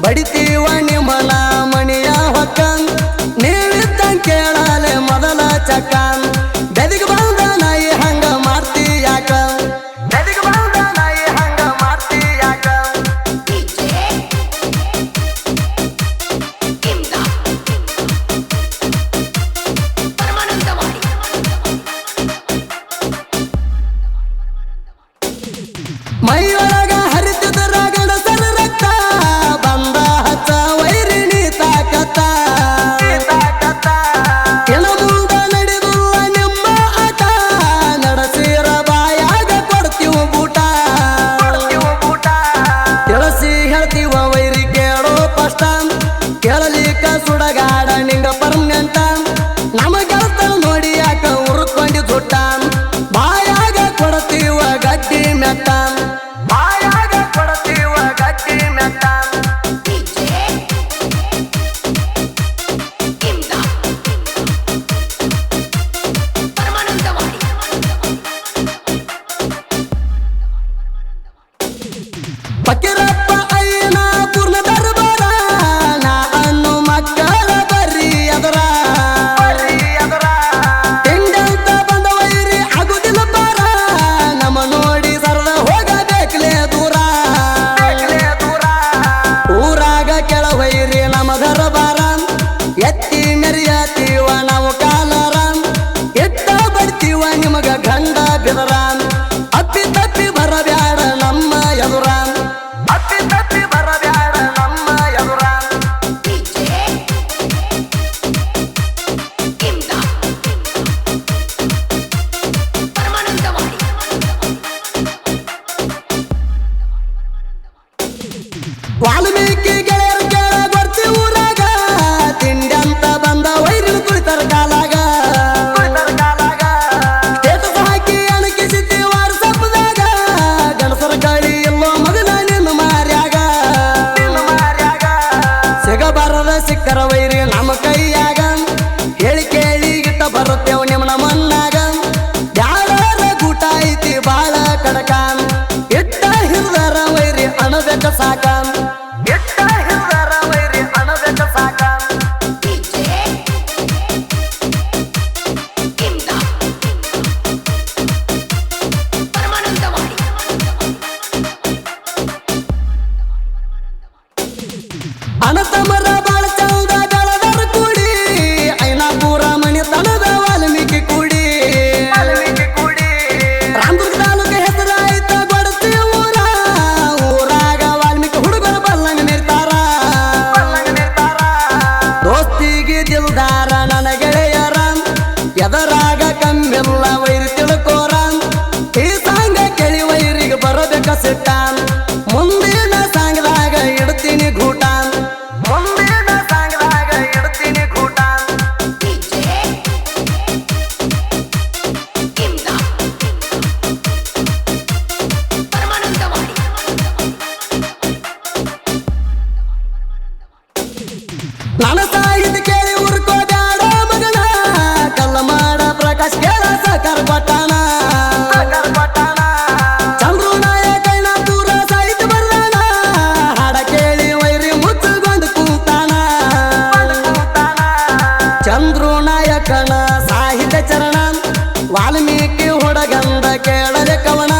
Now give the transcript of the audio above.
ಬಡಿತೀವ ಕೇಳಲಿಕ್ಕ ಸುಡಗಾಡ ನಿಂಗ ಪರ್ಮನೆಂಟ ನಮ್ಮ ಕೆಲಸ ನೋಡಿ ಯಾಕ ಉರುಕೊಂಡು ದುಡ್ಡ ಬಾಯಾಗ ಕೊಡತೀವ ಗಟ್ಟಿ ಮೆತ್ತ. ಬಾಯಾಗ ಕೊಡತೀವ ಗಟ್ಟಿ ಮೆತ್ತ. ಪಕ್ಕಿರ ಗಂಡ ಬೆದರಾನ್ ವೈರಿ ನಮ್ಮ ಕೈಯಾಗ. ಹೇಳಿ ಕೇಳಿ ಗಿಟ್ಟ ಬರುತ್ತೇವ್ ನಿಮ್ ನಮ್ಮನ್ನಾಗ ಯಾರ ಗೂಟ ಐತಿ ಬಾಳ ಕಡಕ. ಇಟ್ಟ ಹಿರಿದಾರ ವೈರಿ ಅಣಬೇಕ ಸಾಕಾ. ಕಸಿಟ್ಟಾನ್ ಮುಂದಿನ ಸಾಂಗದಾಗ ಇಡ್ತೀನಿ ಘೂಟಾನ್ ಮುಂದಿನ ಸಾಂಗದಾಗ ಇಡ್ತೀನಿ ಘೂಟಾನ್ ನನ್ನ ಸಾಹಿತ್ಯ ಕೇಳಿ ಉರ್ಕೋದಾಡ ಮಗನ ಕಲ್ಲ ಮಾಡ ಪ್ರಕಾಶ್ ಕೇಳ ಸಕರ್ ಪಟ್ಟಣ ಚಂದ್ರು ನಾಯಕನ ಸಾಹಿತ್ಯ ಚರಣ ವಾಲ್ಮೀಕಿ ಹುಡುಗಂದ ಕೇಳದೆ ಕವಣ